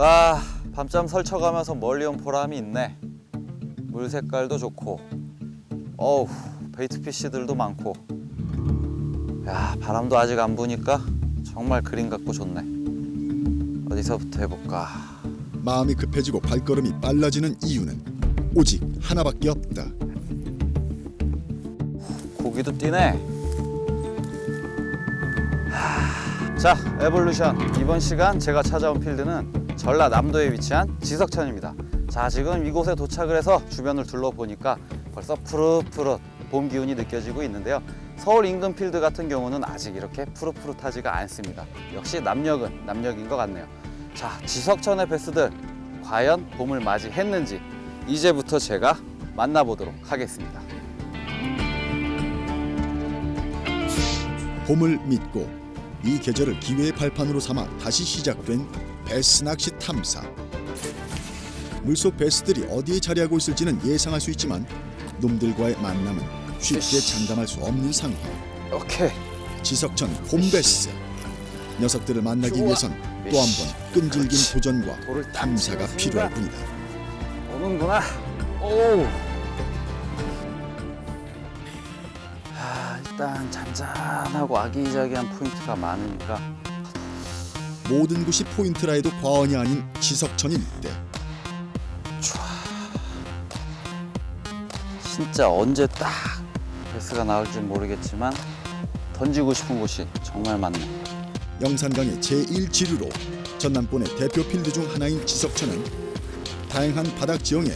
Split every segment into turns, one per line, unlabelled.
아 밤잠 설쳐가면서 멀리 온 보람이 있네. 물 색깔도 좋고. 어우 베이트 피쉬들도 많고. 야 바람도 아직 안 부니까 정말 그림 같고 좋네. 어디서부터 해볼까?
마음이 급해지고 발걸음이 빨라지는 이유는 오직 하나밖에 없다.
고기도 뛰네. 하, 자 에볼루션. 이번 시간 제가 찾아온 필드는 전라남도에 위치한 지석천입니다. 자 지금 이곳에 도착을 해서 주변을 둘러보니까 벌써 푸릇푸릇 봄 기운이 느껴지고 있는데요. 서울 인근 필드 같은 경우는 아직 이렇게 푸릇푸릇하지가 않습니다. 역시 남력은 남력인 것 같네요. 자 지석천의 베스들 과연 봄을 맞이했는지 이제부터 제가 만나보도록 하겠습니다.
봄을 믿고 이 계절을 기회의 발판으로 삼아 다시 시작된 베스 낚시 탐사. 물속 베스들이 어디에 자리하고 있을지는 예상할 수 있지만 놈들과의 만남은 쉽게 장담할 수 없는 상황.
오케이
지석천 홈베스. 녀석들을 만나기
좋아.
위해선 또 한 번 끈질긴
그렇지.
도전과
돌을
탐사가 필요할. 뿐이다.
오는구나. 오. 아, 일단 잔잔하고 아기자기한 포인트가 많으니까
모든 곳이 포인트라 해도 과언이 아닌 지석천일 때
진짜 언제 딱 베스가 나올지 모르겠지만 던지고 싶은 곳이 정말 많네.
영산강의 제1지류로 전남권의 대표 필드 중 하나인 지석천은 다양한 바닥 지형에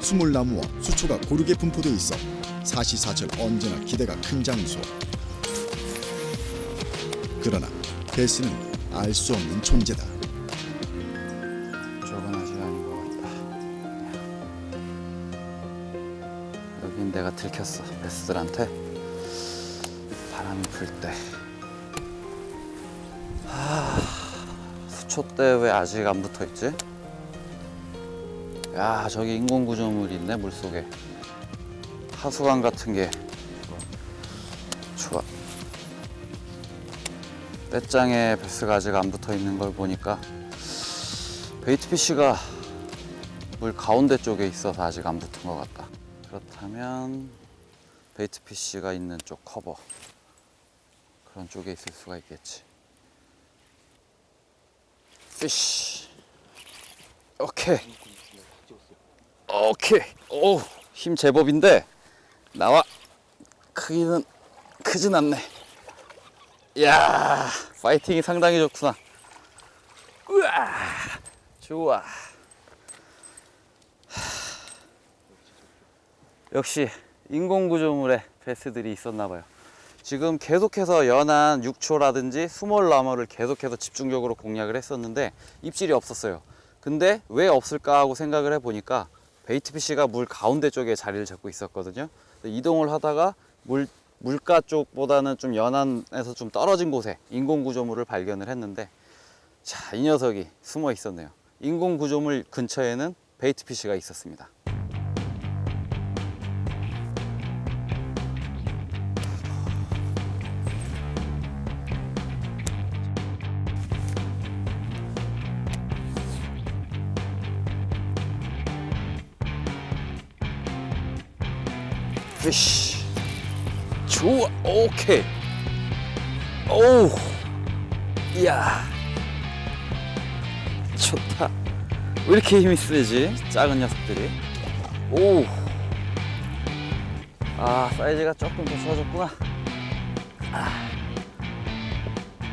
수물나무와 수초가 고르게 분포돼 있어 사시사철 언제나 기대가 큰 장소. 그러나 베스는 알 수 없는 존재다.
조금 아직 아닌 것 같다. 여긴 내가 들켰어. 베스들한테 바람이 불 때. 하, 수초 때 왜 아직 안 붙어 있지? 야 저기 인공 구조물이 있네 물 속에. 하수관 같은 게 떼장에 베스가 아직 안 붙어 있는 걸 보니까 베이트 피쉬가 물 가운데 쪽에 있어서 아직 안 붙은 것 같다. 그렇다면 베이트 피쉬가 있는 쪽 커버 그런 쪽에 있을 수가 있겠지. 피쉬. 오케이. 오케이. 오, 힘 제법인데 나와. 크기는 크진 않네. 이야, 파이팅이 상당히 좋구나. 우와, 좋아. 역시 인공구조물에 베스들이 있었나 봐요. 지금 계속해서 연한 6초라든지 스몰 라머를 계속해서 집중적으로 공략을 했었는데 입질이 없었어요. 근데 왜 없을까 하고 생각을 해보니까 베이트 피쉬가 물 가운데 쪽에 자리를 잡고 있었거든요. 이동을 하다가 물 물가 쪽보다는 좀 연안에서 좀 떨어진 곳에 인공 구조물을 발견을 했는데 자, 이 녀석이 숨어 있었네요. 인공 구조물 근처에는 베이트 피쉬가 있었습니다. 피쉬. 좋아, 오케이. 오, 이야, 좋다. 왜 이렇게 힘이 세지? 작은 녀석들이. 오, 아 사이즈가 조금 더 좋아졌구나. 아,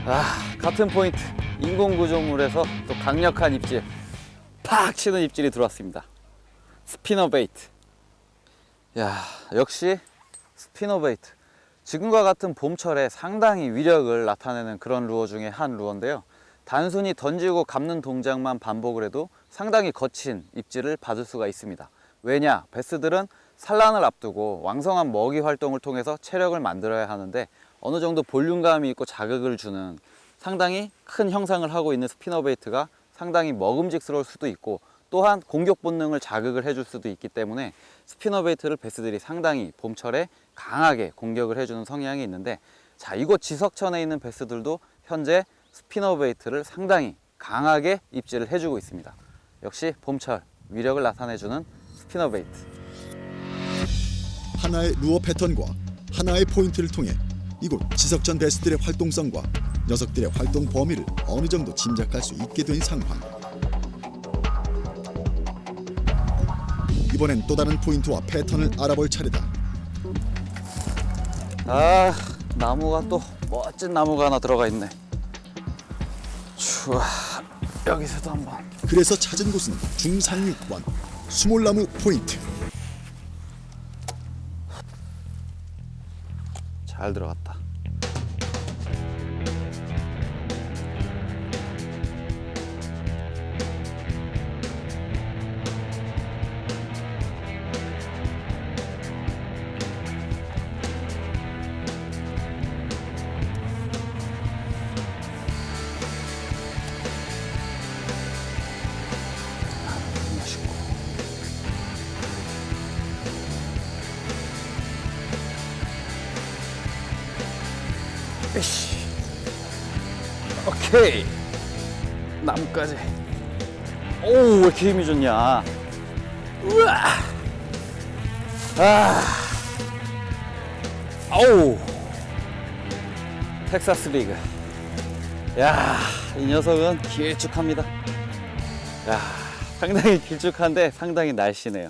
아 같은 포인트. 인공 구조물에서 또 강력한 입질, 팍 치는 입질이 들어왔습니다. 스피너 베이트. 야, 역시 스피너 베이트. 지금과 같은 봄철에 상당히 위력을 나타내는 그런 루어 중에 한 루어인데요. 단순히 던지고 감는 동작만 반복을 해도 상당히 거친 입질을 받을 수가 있습니다. 왜냐? 베스들은 산란을 앞두고 왕성한 먹이 활동을 통해서 체력을 만들어야 하는데 어느 정도 볼륨감이 있고 자극을 주는 상당히 큰 형상을 하고 있는 스피너 베이트가 상당히 먹음직스러울 수도 있고 또한 공격 본능을 자극을 해줄 수도 있기 때문에 스피너 베이트를 베스들이 상당히 봄철에 강하게 공격을 해주는 성향이 있는데 자 이곳 지석천에 있는 베스들도 현재 스피너 베이트를 상당히 강하게 입질을 해주고 있습니다. 역시 봄철 위력을 나타내주는 스피너 베이트.
하나의 루어 패턴과 하나의 포인트를 통해 이곳 지석전 베스들의 활동성과 녀석들의 활동 범위를 어느 정도 짐작할 수 있게 된 상황. 이번엔 또 다른 포인트와 패턴을 알아볼 차례다.
아 나무가 또 멋진 나무가 하나 들어가 있네. 좋아 여기서도 한번.
그래서 찾은 곳은 중상륙원 수몰나무 포인트.
잘 들어갔다. 나무까지. 오, 왜 이렇게 힘이 좋냐. 우와. 아. 아우. 텍사스 리그. 야, 이 녀석은 길쭉합니다. 야, 상당히 길쭉한데 상당히 날씬해요.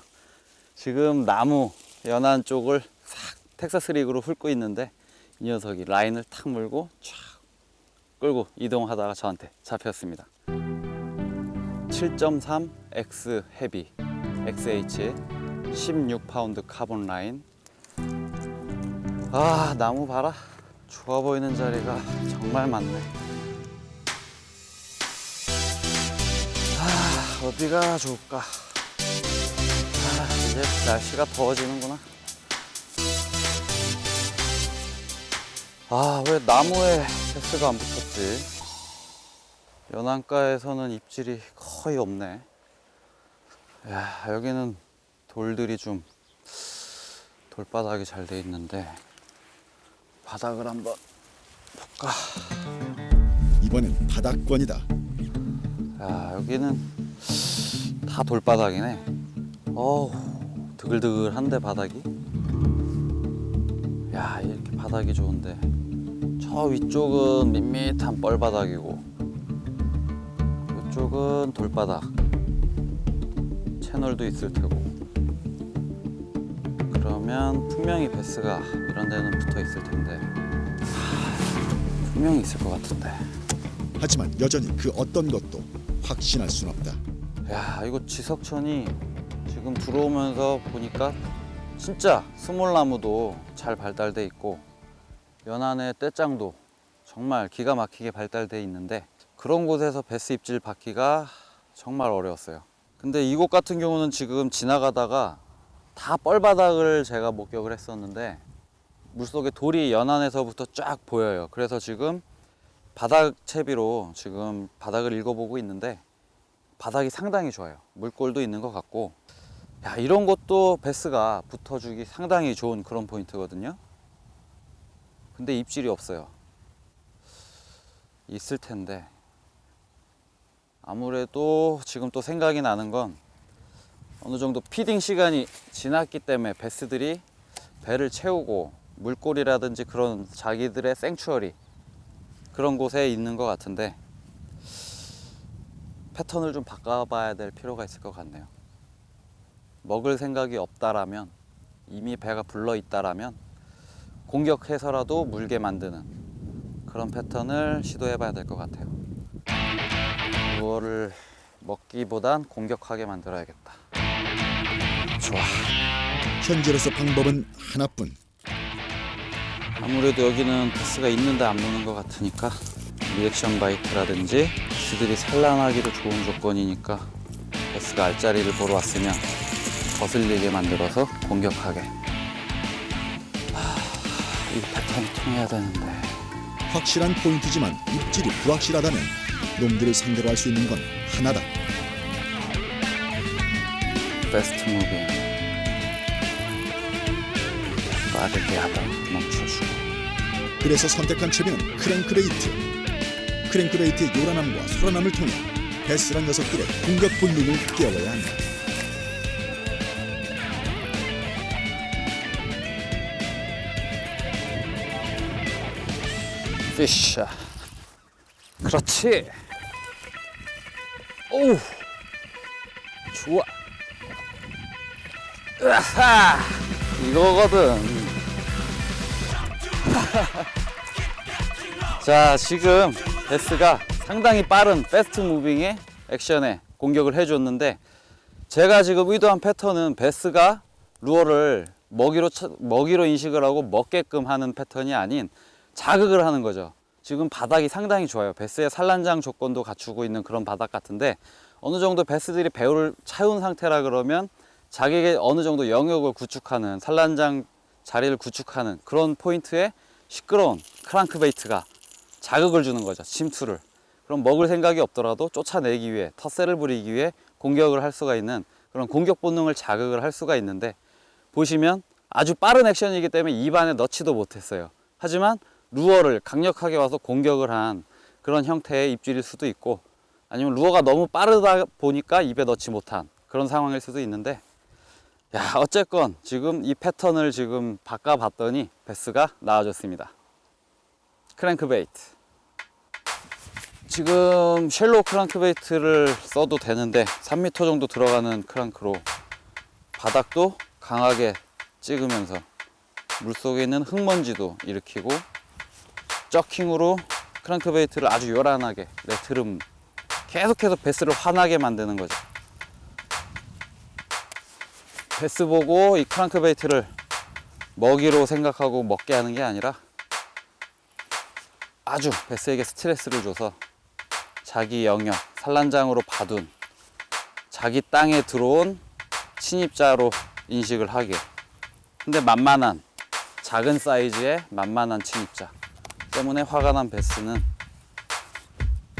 지금 나무 연안 쪽을 싹 텍사스 리그로 훑고 있는데 이 녀석이 라인을 탁 물고 쫙 끌고 이동하다가 저한테 잡혔습니다. 7.3 X 헤비 XH 16파운드 카본 라인. 아 나무 봐라 좋아 보이는 자리가 정말 많네. 아 어디가 좋을까? 아 이제 날씨가 더워지는구나. 아, 왜 나무에 패스가 안 붙었지? 연안가에서는 입질이 거의 없네. 야, 여기는 돌들이 좀 돌바닥이 잘 돼 있는데 바닥을 한번 볼까?
이번엔 바닥권이다.
야, 여기는 다 돌바닥이네. 어우, 드글드글한데 바닥이? 야, 이렇게 바닥이 좋은데. 저 위쪽은 밋밋한 뻘바닥이고, 이쪽은 돌바닥. 채널도 있을 테고. 그러면 분명히 베스가 이런 데는 붙어 있을 텐데. 하, 분명히 있을 것 같은데.
하지만 여전히 그 어떤 것도 확신할 순 없다.
야 이거 지석천이 지금 들어오면서 보니까 진짜 스몰나무도 잘 발달돼 있고 연안의 떼짱도 정말 기가 막히게 발달돼 있는데 그런 곳에서 베스 입질 받기가 정말 어려웠어요 근데 이곳 같은 경우는 지금 지나가다가 다 뻘바닥을 제가 목격을 했었는데 물속에 돌이 연안에서부터 쫙 보여요 그래서 지금 바닥 채비로 지금 바닥을 읽어보고 있는데 바닥이 상당히 좋아요. 물골도 있는 것 같고, 야 이런 것도 베스가 붙어주기 상당히 좋은 그런 포인트거든요. 근데 입질이 없어요. 있을 텐데 아무래도 지금 또 생각이 나는 건 어느 정도 피딩 시간이 지났기 때문에 베스들이 배를 채우고 물골이라든지 그런 자기들의 생추어리 그런 곳에 있는 것 같은데 패턴을 좀 바꿔봐야 될 필요가 있을 것 같네요. 먹을 생각이 없다라면 이미 배가 불러 있다라면 공격해서라도 물게 만드는 그런 패턴을 시도해 봐야 될 것 같아요. 그거를 먹기보단 공격하게 만들어야겠다. 좋아.
현재로서 방법은 하나뿐.
아무래도 여기는 패스가 있는데 안 무는 것 같으니까 리액션 바이트라든지 지들이 산란하기도 좋은 조건이니까 패스가 알짜리를 보러 왔으면 거슬리게 만들어서 공격하게 하, 이 패턴이 통해야 되는데
확실한 포인트지만 입질이 불확실하다면 놈들을 상대로 할 수 있는 건 하나다.
베스트 무빙 빠르게 하다 멈춰주고
그래서 선택한 채비는 크랭크베이트. 크랭크베이트의 요란함과 소란함을 통해 베스란 녀석들의 공격 본능을 깨워야 한다.
피쉬. 그렇지. 오. 좋아. 으하. 이거거든. 자, 지금 베스가 상당히 빠른 패스트 무빙의 액션에 공격을 해줬는데 제가 지금 의도한 패턴은 베스가 루어를 먹이로 차- 먹이로 인식을 하고 먹게끔 하는 패턴이 아닌 자극을 하는 거죠. 지금 바닥이 상당히 좋아요. 베스의 산란장 조건도 갖추고 있는 그런 바닥 같은데 어느 정도 베스들이 배우를 차운 상태라 그러면 자기에게 어느 정도 영역을 구축하는 산란장 자리를 구축하는 그런 포인트에 시끄러운 크랑크베이트가 자극을 주는 거죠. 침투를. 그럼 먹을 생각이 없더라도 쫓아내기 위해 텃세를 부리기 위해 공격을 할 수가 있는 그런 공격 본능을 자극을 할 수가 있는데 보시면 아주 빠른 액션이기 때문에 입안에 넣지도 못했어요. 하지만 루어를 강력하게 와서 공격을 한 그런 형태의 입질일 수도 있고 아니면 루어가 너무 빠르다 보니까 입에 넣지 못한 그런 상황일 수도 있는데 야 어쨌건 지금 이 패턴을 지금 바꿔봤더니 베스가 나아졌습니다. 크랭크베이트 지금 쉘로 크랑크베이트를 써도 되는데 3m 정도 들어가는 크랑크로 바닥도 강하게 찍으면서 물속에 있는 흙먼지도 일으키고 쩌킹으로 크랑크베이트를 아주 요란하게 내 트름 계속해서 베스를 화나게 만드는 거죠 베스 보고 이 크랑크베이트를 먹이로 생각하고 먹게 하는 게 아니라 아주 베스에게 스트레스를 줘서 자기 영역, 산란장으로 봐둔 자기 땅에 들어온 침입자로 인식을 하게. 근데 만만한 작은 사이즈의 만만한 침입자 때문에 화가 난 베스는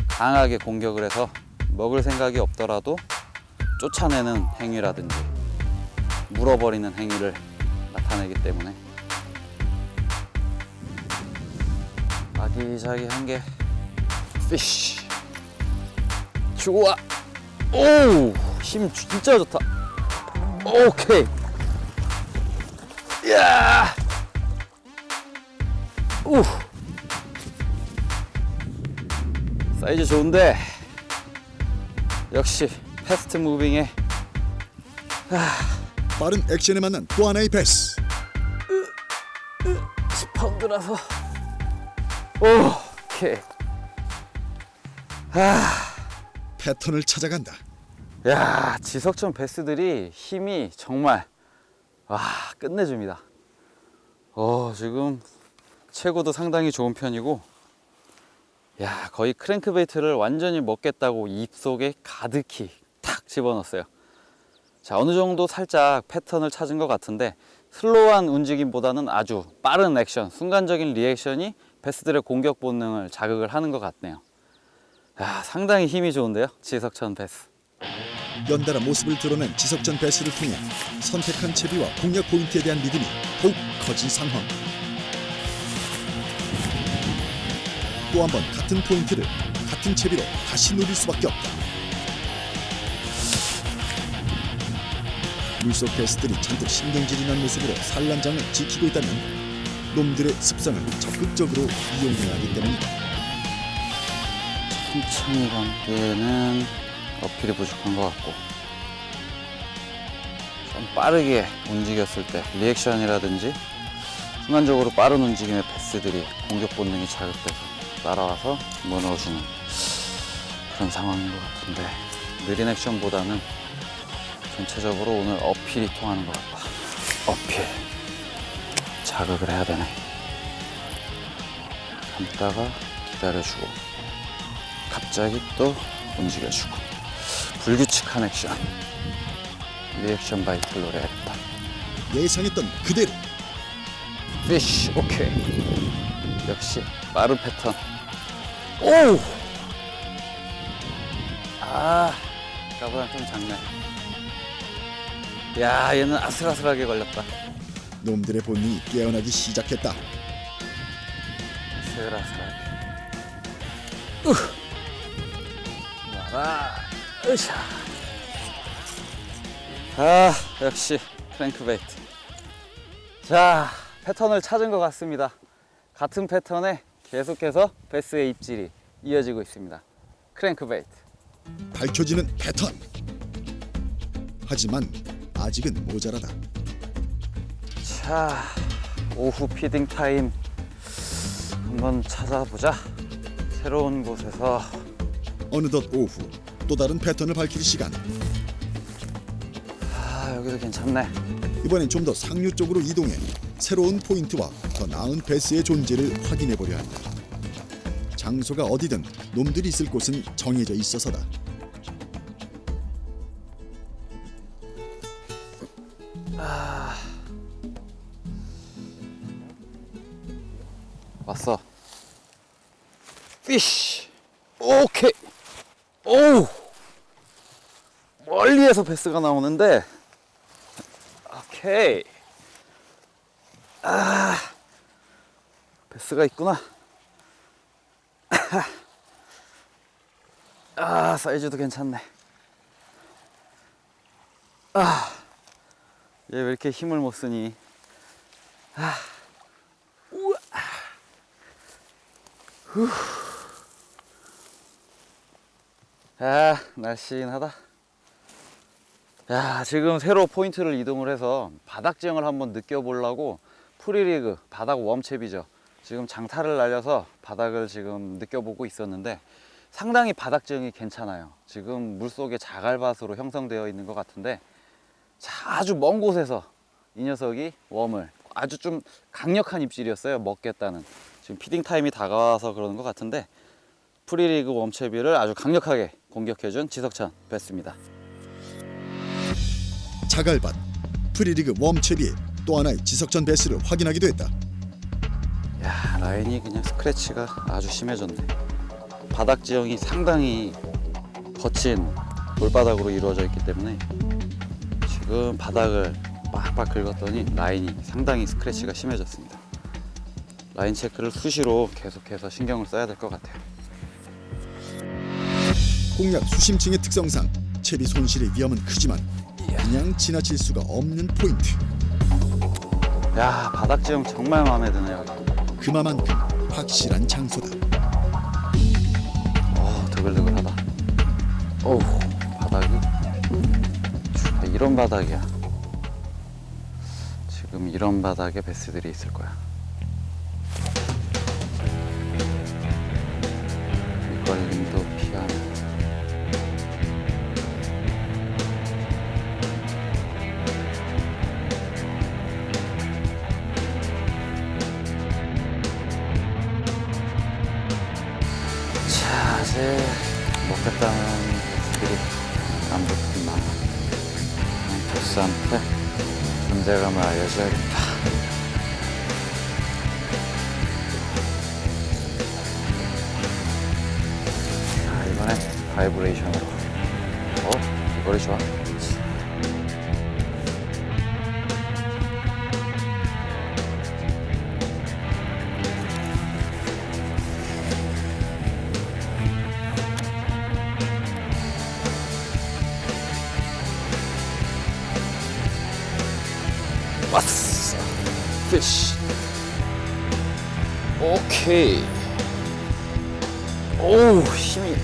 강하게 공격을 해서 먹을 생각이 없더라도 쫓아내는 행위라든지 물어버리는 행위를 나타내기 때문에. 아기자기한 게 피쉬. 좋아. 오힘 진짜 좋다. 오케이. 야! 우. 사이즈 좋은데 역시 패스트 무빙에
빠른 액션에 만난 또 하나의 베스.
10파운드라서 오케이
패턴을 찾아간다.
야 지석천 베스들이 힘이 정말 와 끝내줍니다. 어 지금 체구도 상당히 좋은 편이고 야 거의 크랭크베이트를 완전히 먹겠다고 입속에 가득히 탁 집어넣었어요. 자 어느 정도 살짝 패턴을 찾은 것 같은데 슬로우한 움직임보다는 아주 빠른 액션, 순간적인 리액션이 베스들의 공격 본능을 자극을 하는 것 같네요. 야 상당히 힘이 좋은데요, 지석천 베스.
연달아 모습을 드러낸 지석전 베스를 통해 선택한 채비와 공략 포인트에 대한 믿음이 더욱 커진 상황. 또 한 번 같은 포인트를 같은 채비로 다시 노릴 수밖에 없다. 물속 베스들이 잔뜩 신경질이 난 모습으로 산란장을 지키고 있다면 놈들의 습성을 적극적으로 이용해야 하기 때문이다.
천천히 감기에는 어필이 부족한 것 같고 좀 빠르게 움직였을 때 리액션이라든지 순간적으로 빠른 움직임의 패스들이 공격 본능이 자극돼서 따라와서 무너지는 그런 상황인 것 같은데 느린 액션보다는 전체적으로 오늘 어필이 통하는 것 같다. 어필. 자극을 해야 되네. 감다가 기다려주고 갑자기 또 움직여주고 불규칙한 액션. 리액션 바이트를 노려야겠다.
예상했던 그대로.
피쉬 오케이 역시 빠른 패턴 오! 아 아까보다 좀 작네 야 얘는 아슬아슬하게 걸렸다
놈들의 본능이 깨어나기 시작했다.
아슬아슬하게 와라. 으쌰. 아, 역시 크랭크베이트. 자, 패턴을 찾은 것 같습니다. 같은 패턴에 계속해서 베스의 입질이 이어지고 있습니다. 크랭크베이트.
밝혀지는 패턴. 하지만 아직은 모자라다.
자, 오후 피딩 타임 한번 찾아보자. 새로운 곳에서
어느덧 오후 또 다른 패턴을 밝힐 시간.
아, 여기도 괜찮네.
이번엔 좀 더 상류 쪽으로 이동해 새로운 포인트와 더 나은 베스의 존재를 확인해 보려 한다. 장소가 어디든 놈들이 있을 곳은 정해져 있어서다.
왔어. 피쉬. 오케이. 오. 멀리에서 베스가 나오는데. 오케이. 아. 베스가 있구나. 아, 사이즈도 괜찮네. 아. 얘 왜 이렇게 힘을 못 쓰니? 아, 날씬하다. 야, 지금 새로 포인트를 이동을 해서 바닥 지형을 한번 느껴보려고 프리리그 바닥 웜채비죠. 지금 장타를 날려서 바닥을 지금 느껴보고 있었는데 상당히 바닥 지형이 괜찮아요. 지금 물속에 자갈밭으로 형성되어 있는 것 같은데 자, 아주 먼 곳에서 이 녀석이 웜을 아주 좀 강력한 입질이었어요. 먹겠다는. 지금 피딩 타임이 다가와서 그러는 것 같은데 프리리그 웜채비를 아주 강력하게 공격해준 지석찬 베스입니다.
자갈밭 프리리그 웜채비의 또 하나의 지석전 베스를 확인하기도 했다.
야 라인이 그냥 스크래치가 아주 심해졌네. 바닥 지형이 상당히 거친 돌바닥으로 이루어져 있기 때문에 지금 바닥을 빡빡 긁었더니 라인이 상당히 스크래치가 심해졌습니다. 라인 체크를 수시로 계속해서 신경을 써야 될 것 같아요.
공략 수심층의 특성상 채비 손실의 위험은 크지만 그냥 지나칠 수가 없는 포인트.
야 바닥 지형 정말 마음에 드네요.
그만큼 확실한 장소다.
어 드글드글하다. 어우 바닥이 아, 이런 바닥이야. 지금 이런 바닥에 베스들이 있을 거야. 오케이. 오우, 힘이.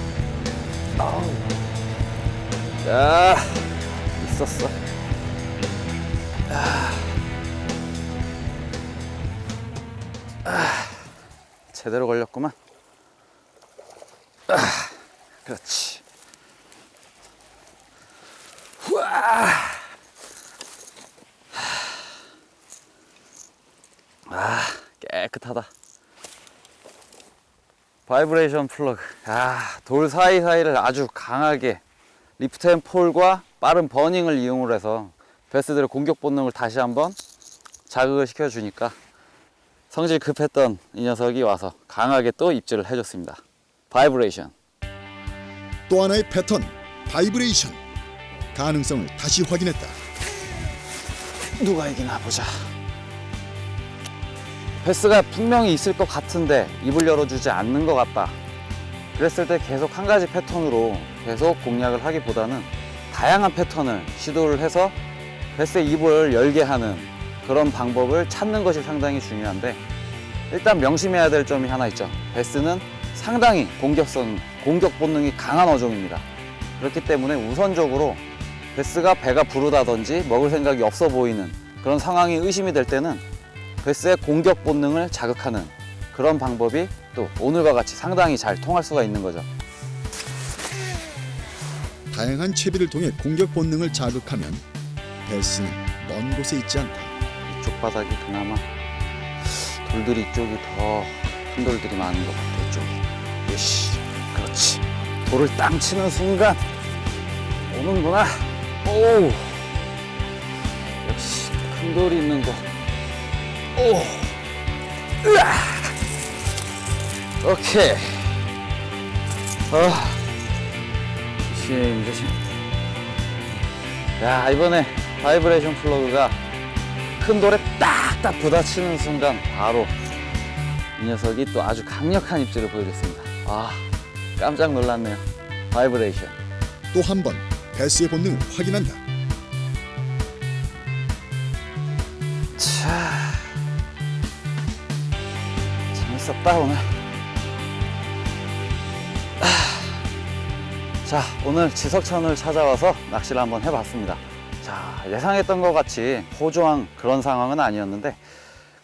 아우. 야, 있었어. 아. 아, 제대로 걸렸구만. 아, 그렇지. 후아. 아 깨끗하다 바이브레이션 플러그 아, 돌 사이사이를 아주 강하게 리프트 앤 폴과 빠른 버닝을 이용을 해서 베스들의 공격 본능을 다시 한번 자극을 시켜주니까 성질 급했던 이 녀석이 와서 강하게 또 입질을 해줬습니다 바이브레이션
또 하나의 패턴 바이브레이션 가능성을 다시 확인했다.
누가 이기나 보자. 베스가 분명히 있을 것 같은데 입을 열어주지 않는 것 같다. 그랬을 때 계속 한 가지 패턴으로 계속 공략을 하기보다는 다양한 패턴을 시도를 해서 베스의 입을 열게 하는 그런 방법을 찾는 것이 상당히 중요한데 일단 명심해야 될 점이 하나 있죠. 베스는 상당히 공격성, 공격 본능이 강한 어종입니다. 그렇기 때문에 우선적으로 베스가 배가 부르다든지 먹을 생각이 없어 보이는 그런 상황이 의심이 될 때는 베스의 공격 본능을 자극하는 그런 방법이 또 오늘과 같이 상당히 잘 통할 수가 있는 거죠.
다양한 채비를 통해 공격 본능을 자극하면 베스는 먼 곳에 있지 않다.
이쪽 바닥이 그나마 돌들이 이쪽이 더 큰 돌들이 많은 것 같아 이쪽이. 요시 그렇지. 돌을 땅 치는 순간 오는구나. 오! 역시 큰 돌이 있는 곳 오 으아 오케이 아 조심 조심 야 이번에 바이브레이션 플러그가 큰 돌에 딱딱 부딪히는 순간 바로 이 녀석이 또 아주 강력한 입질을 보여줬습니다. 아 깜짝 놀랐네요. 바이브레이션.
또 한 번 베스의 본능을 확인한다.
재밌었다 오늘. 아, 자 오늘 지석천을 찾아와서 낚시를 한번 해봤습니다. 자 예상했던 것 같이 호조한 그런 상황은 아니었는데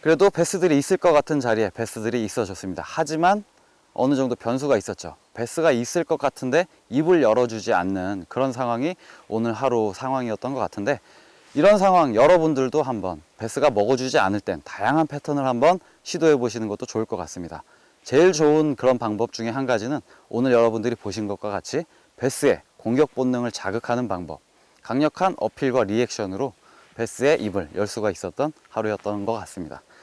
그래도 베스들이 있을 것 같은 자리에 베스들이 있어줬습니다. 하지만 어느 정도 변수가 있었죠. 베스가 있을 것 같은데 입을 열어주지 않는 그런 상황이 오늘 하루 상황이었던 것 같은데 이런 상황 여러분들도 한번 베스가 먹어주지 않을 땐 다양한 패턴을 한번 시도해 보시는 것도 좋을 것 같습니다. 제일 좋은 그런 방법 중에 한 가지는 오늘 여러분들이 보신 것과 같이 베스의 공격 본능을 자극하는 방법, 강력한 어필과 리액션으로 베스의 입을 열 수가 있었던 하루였던 것 같습니다.